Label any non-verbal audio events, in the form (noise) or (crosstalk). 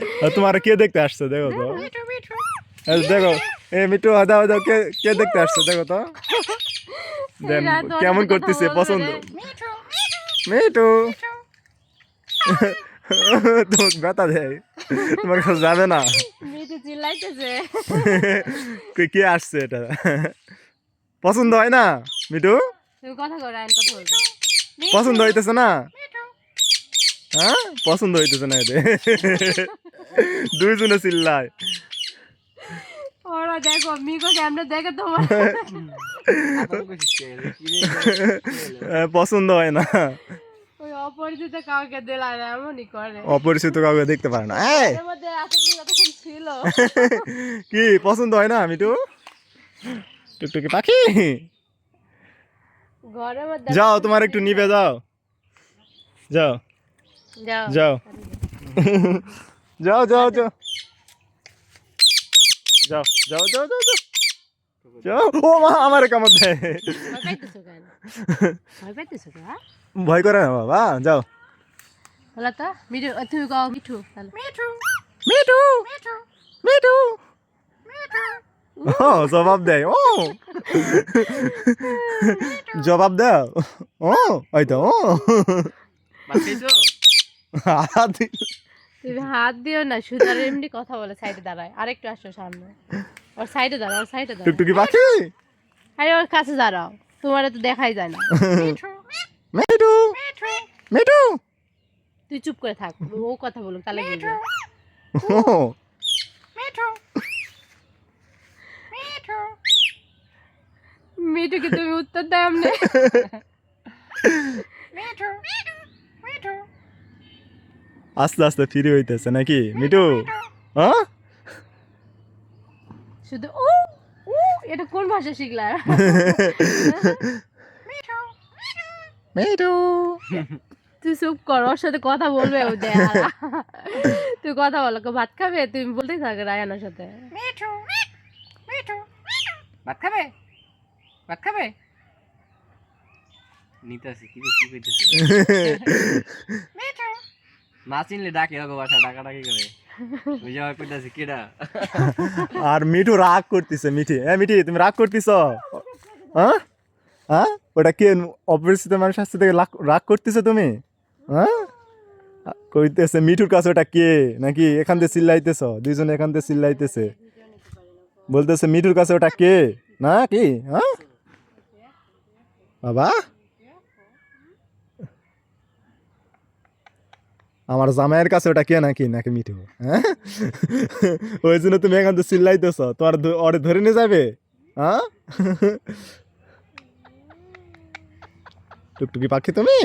(laughs) তোমার কে দেখতে আসছে দেখো তো? দেখো এ মিটু দাও দাও কে কে দেখতে আসছে দেখো তো? দেন কেমন করতেছে পছন্দ। মিটু তোমাকে ব্যথা দেয় তোমার কাছে যাবে না। কে আসছে এটা? পছন্দ হয় না মিটু বলবে। পছন্দ হইতেছে না? হ্যাঁ? পছন্দ হইতেছে না এতে দুইজনে চিল্লায়। ওরা দেখো মিকো সামনে দেখে তোমার। পছন্দ হয় না। ওই অপরিচিত কাউকে দিলা এমনই করে। অপরিচিত কাউকে দেখতে পারে না। এই! ছিল। (laughs) কি পছন্দ হয় না মিটু টুকটুকি পাখি? যাও তোমার একটু নিবে যাও। যাও। যাও। যাও। (laughs) যাও যাও যাও। যাও যাও যাও যাও যাও। যাও ও মা আমার কামড় দেয়? ভয় করে না বাবা যাও। বলো তো মিঠু তুমি কও মিঠু তাহলে মিঠু। মিঠু! ও জবাব দেয় ও। জবাব দাও ও ওই তো ও। তুমি হাত দিও না সুদার এমনি কথা বলে সাইডে দাঁড়ায়। আরেকটু আসো সামনে। ওর সাইডে দাঁড়াও ওর সাইডে দাঁড়াও। টুকটুকি পাখি আরে ওর কাছে দাঁড়াও। তোমার তো দেখাই যায় না। মিঠু। মিঠু। তুই চুপ করে থাক ও কথা বলুক তাহলে বুঝবে। মিঠুকে তুমি উত্তর দাও এমনি (laughs) আস্তে আস্তে ফিরে হইতেছে নাকি? মিঠু? হ্যাঁ শুধু ও ও এটা কোন ভাষা শিখলা? মিঠু তুই চুপ কর ওর সাথে কথা বলবে ও তুই কথা বলো ভাত খাবে? তুমি বলতেই থাকে রায়ানোর সাথে। মিঠু ভাত খাবে? ভাত খাবে? নিতেছে কি কি কইতেছে (laughs) ডাকে বাসা ডাকা ডাকি করে আর মিঠু রাগ করতেছে, মিঠি। হ্যাঁ মিঠি, তুমি রাগ করতেছ? হ্যাঁ হ্যাঁ ওটা কে, অপরিচিত মানুষের সাথে থেকে রাগ করতেছো তুমি? হ্যাঁ কইতেছে, মিঠুর কাছে ওটা কে? নাকি এখান থেকে চিল্লাইতেছ? দুইজনে এখান থেকে চিল্লাইতেছে। বলতেছে, মিঠুর কাছে ওটা কে? না কি? হ্যাঁ বাবা? আমার জামাইয়ের কাছে ওটা কে নাকি নাকি মিঠু? হ্যাঁ? ওই জন্য তুমি এখন তো চিল্লাইতেছ তোমার ওরে ধরে নিয়ে যাবে? হ্যাঁ? টুকটুকি পাখি তুমি?